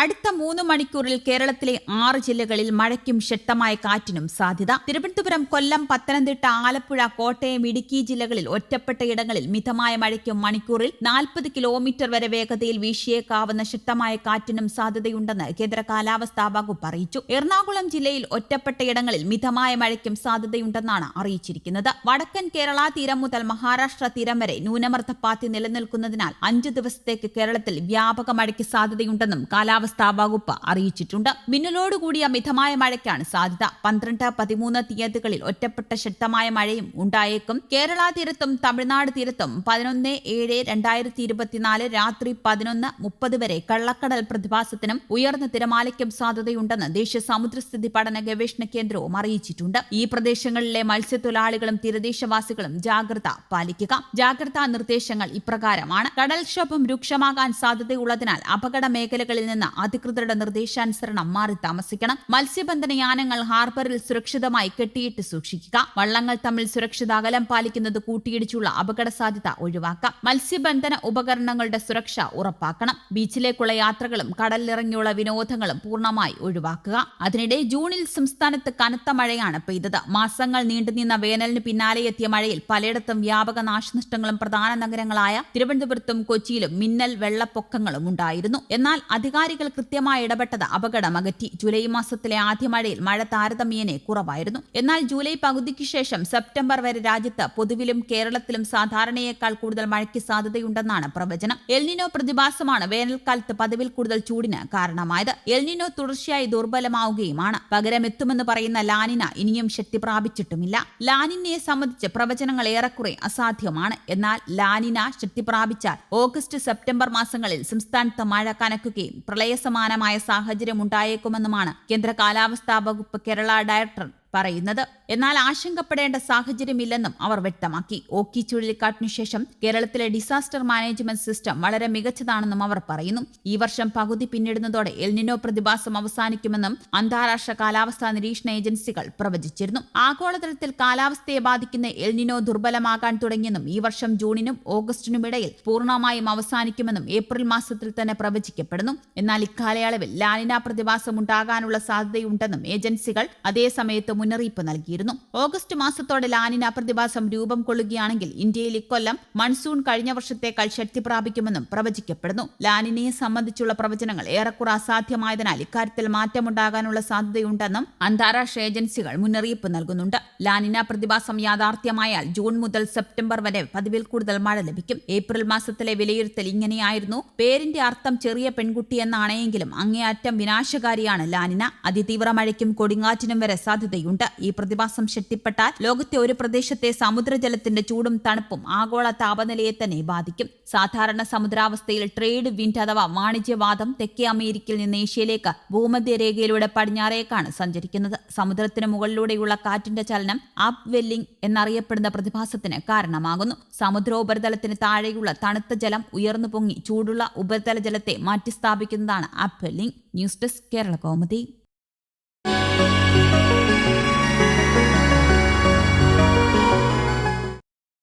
അടുത്ത മൂന്ന് മണിക്കൂറിൽ കേരളത്തിലെ ആറ് ജില്ലകളിൽ മഴയ്ക്കും ശക്തമായ കാറ്റിനും സാധ്യത. തിരുവനന്തപുരം കൊല്ലം പത്തനംതിട്ട ആലപ്പുഴ കോട്ടയം ഇടുക്കി ജില്ലകളിൽ ഒറ്റപ്പെട്ട ഇടങ്ങളിൽ മിതമായ മഴയ്ക്കും മണിക്കൂറിൽ നാൽപ്പത് കിലോമീറ്റർ വരെ വേഗതയിൽ വീശിയേക്കാവുന്ന ശക്തമായ കാറ്റിനും സാധ്യതയുണ്ടെന്ന് കേന്ദ്ര കാലാവസ്ഥാ വകുപ്പ് അറിയിച്ചു. എറണാകുളം ജില്ലയിൽ ഒറ്റപ്പെട്ട ഇടങ്ങളിൽ മിതമായ മഴയ്ക്കും സാധ്യതയുണ്ടെന്നാണ് അറിയിച്ചിരിക്കുന്നത്. വടക്കൻ കേരള തീരം മുതൽ മഹാരാഷ്ട്ര തീരം വരെ ന്യൂനമർദ്ദപ്പാത്തി നിലനിൽക്കുന്നതിനാൽ അഞ്ചു ദിവസത്തേക്ക് കേരളത്തിൽ വ്യാപക മഴയ്ക്ക് സാധ്യതയുണ്ടെന്നും കാലാവസ്ഥാ വകുപ്പ് അറിയിച്ചിട്ടുണ്ട്. മിന്നലോടുകൂടിയ മിതമായ മഴയ്ക്കാണ് സാധ്യത. പന്ത്രണ്ട് പതിമൂന്ന് തീയതികളിൽ ഒറ്റപ്പെട്ട ശക്തമായ മഴയും ഉണ്ടായേക്കും. കേരള തീരത്തും തമിഴ്നാട് തീരത്തും പതിനൊന്ന് ഏഴ് രണ്ടായിരത്തി ഇരുപത്തിനാല് രാത്രി പതിനൊന്ന് മുപ്പത് വരെ കള്ളക്കടൽ പ്രതിഭാസത്തിനും ഉയർന്ന തിരമാലയ്ക്കും സാധ്യതയുണ്ടെന്ന് ദേശീയ സമുദ്രസ്ഥിതി പഠന ഗവേഷണ കേന്ദ്രവും അറിയിച്ചിട്ടുണ്ട്. ഈ പ്രദേശങ്ങളിലെ മത്സ്യത്തൊഴിലാളികളും തീരദേശവാസികളും ജാഗ്രത പാലിക്കുക. ജാഗ്രതാ നിർദ്ദേശങ്ങൾ ഇപ്രകാരമാണ്. കടൽക്ഷോഭം രൂക്ഷമാകാൻ സാധ്യതയുള്ളതിനാൽ അപകട മേഖലകളിൽ നിന്ന് അധികൃതരുടെ നിർദ്ദേശാനുസരണം മാറി താമസിക്കണം. മത്സ്യബന്ധന യാനങ്ങൾ ഹാർബറിൽ സുരക്ഷിതമായി കെട്ടിയിട്ട് സൂക്ഷിക്കുക. വള്ളങ്ങൾ തമ്മിൽ സുരക്ഷിത അകലം പാലിക്കുന്നത് കൂട്ടിയിടിച്ചുള്ള അപകട സാധ്യത ഒഴിവാക്കാം. മത്സ്യബന്ധന ഉപകരണങ്ങളുടെ സുരക്ഷ ഉറപ്പാക്കണം. ബീച്ചിലേക്കുള്ള യാത്രകളും കടലിലിറങ്ങിയുള്ള വിനോദങ്ങളും പൂർണമായി ഒഴിവാക്കുക. അതിനിടെ ജൂണിൽ സംസ്ഥാനത്ത് കനത്ത മഴയാണ് പെയ്തത്. മാസങ്ങൾ നീണ്ടുനിന്ന വേനലിന് പിന്നാലെ എത്തിയ മഴയിൽ പലയിടത്തും വ്യാപക നാശനഷ്ടങ്ങളും പ്രധാന നഗരങ്ങളായ തിരുവനന്തപുരത്തും കൊച്ചിയിലും മിന്നൽ വെള്ളപ്പൊക്കങ്ങളും ഉണ്ടായിരുന്നു. എന്നാൽ അധികാരികൾ കൃത്യമായി ഇടപെട്ടത് അപകടം. അകറ്റി ജൂലൈ മാസത്തിലെ ആദ്യ മഴയിൽ മഴ താരതമ്യേനെ കുറവായിരുന്നു. എന്നാൽ ജൂലൈ പകുതിക്ക് ശേഷം സെപ്റ്റംബർ വരെ രാജ്യത്ത് പൊതുവിലും കേരളത്തിലും സാധാരണയേക്കാൾ കൂടുതൽ മഴയ്ക്ക് സാധ്യതയുണ്ടെന്നാണ് പ്രവചനം. എൽനിനോ പ്രതിഭാസമാണ് വേനൽക്കാലത്ത് പതിവിൽ കൂടുതൽ ചൂടിന് കാരണമായത്. എൽനിനോ തുടർച്ചയായി ദുർബലമാവുകയുമാണ്. പകരം എത്തുമെന്ന് പറയുന്ന ലാനിന ഇനിയും ശക്തി പ്രാപിച്ചിട്ടുമില്ല. ലാനിനെ സംബന്ധിച്ച് പ്രവചനങ്ങൾ ഏറെക്കുറെ അസാധ്യമാണ്. എന്നാൽ ലാനിന ശക്തി പ്രാപിച്ചാൽ ഓഗസ്റ്റ് സെപ്റ്റംബർ മാസങ്ങളിൽ സംസ്ഥാനത്ത് മഴ കനക്കുകയും പ്രളയസമാനമായ സാഹചര്യം ഉണ്ടായേക്കുമെന്നുമാണ് കേന്ദ്ര കാലാവസ്ഥാ വകുപ്പ് കേരള ഡയറക്ടർ പറയുന്നത്. എന്നാൽ ആശങ്കപ്പെടേണ്ട സാഹചര്യമില്ലെന്നും അവർ വ്യക്തമാക്കി. ഓക്കി ചുഴലിക്കാട്ടിനു ശേഷം കേരളത്തിലെ ഡിസാസ്റ്റർ മാനേജ്മെന്റ് സിസ്റ്റം വളരെ മികച്ചതാണെന്നും അവർ പറയുന്നു. ഈ വർഷം പകുതി പിന്നിടുന്നതോടെ എൽനിനോ പ്രതിഭാസം അവസാനിക്കുമെന്നും അന്താരാഷ്ട്ര കാലാവസ്ഥാ നിരീക്ഷണ ഏജൻസികൾ പ്രവചിച്ചിരുന്നു. ആഗോളതലത്തിൽ കാലാവസ്ഥയെ ബാധിക്കുന്ന എൽനിനോ ദുർബലമാകാൻ തുടങ്ങിയെന്നും ഈ വർഷം ജൂണിനും ഓഗസ്റ്റിനും ഇടയിൽ പൂർണമായും അവസാനിക്കുമെന്നും ഏപ്രിൽ മാസത്തിൽ തന്നെ പ്രവചിക്കപ്പെടുന്നു. എന്നാൽ ഇക്കാലയളവിൽ ലാനിന പ്രതിഭാസം ഉണ്ടാകാനുള്ള സാധ്യതയുണ്ടെന്നും ഏജൻസികൾ അതേസമയത്ത് മുന്നറിയിപ്പ് നൽകിയിരുന്നു. ഓഗസ്റ്റ് മാസത്തോടെ ലാനിന പ്രതിഭാസം രൂപം കൊള്ളുകയാണെങ്കിൽ ഇന്ത്യയിൽ ഇക്കൊല്ലം മൺസൂൺ കഴിഞ്ഞ വർഷത്തേക്കാൾ ശക്തി പ്രാപിക്കുമെന്നും പ്രവചിക്കപ്പെടുന്നു. ലാനിനയെ സംബന്ധിച്ചുള്ള പ്രവചനങ്ങൾ ഏറെക്കുറെ അസാധ്യമായതിനാൽ ഇക്കാര്യത്തിൽ മാറ്റമുണ്ടാകാനുള്ള സാധ്യതയുണ്ടെന്നും അന്താരാഷ്ട്ര ഏജൻസികൾ മുന്നറിയിപ്പ് നൽകുന്നുണ്ട്. ലാനിന പ്രതിഭാസം യാഥാർത്ഥ്യമായാൽ ജൂൺ മുതൽ സെപ്റ്റംബർ വരെ പതിവിൽ കൂടുതൽ മഴ ലഭിക്കും. ഏപ്രിൽ മാസത്തിലെ വിലയിരുത്തൽ ഇങ്ങനെയായിരുന്നു. പേരിന്റെ അർത്ഥം ചെറിയ പെൺകുട്ടി എന്നാണെങ്കിലും അങ്ങേയറ്റം വിനാശകാരിയാണ് ലാനിന. അതിതീവ്ര മഴയ്ക്കും കൊടുങ്കാറ്റിനും വരെ സാധ്യതയുണ്ട് ഈ പ്രതിഭാസം ശക്തിപ്പെട്ടാൽ ലോകത്തെ ഒരു പ്രദേശത്തെ സമുദ്രജലത്തിന്റെ ചൂടും തണുപ്പും ആഗോള താപനിലയെ തന്നെ ബാധിക്കും. സാധാരണ സമുദ്രാവസ്ഥയിൽ ട്രേഡ് വിൻഡ് അഥവാ വാണിജ്യവാദം തെക്കേ അമേരിക്കയിൽ നിന്ന് ഏഷ്യയിലേക്ക് ഭൂമധ്യരേഖയിലൂടെ പടിഞ്ഞാറേക്കാണ് സഞ്ചരിക്കുന്നത്. സമുദ്രത്തിന് മുകളിലൂടെയുള്ള കാറ്റിന്റെ ചലനം അപ് വെല്ലിംഗ് എന്നറിയപ്പെടുന്ന പ്രതിഭാസത്തിന് കാരണമാകുന്നു. സമുദ്രോപരിതലത്തിന് താഴെയുള്ള തണുത്ത ജലം ഉയർന്നു പൊങ്ങി ചൂടുള്ള ഉപരിതല ജലത്തെ മാറ്റിസ്ഥാപിക്കുന്നതാണ് upwelling news desk Kerala Komathi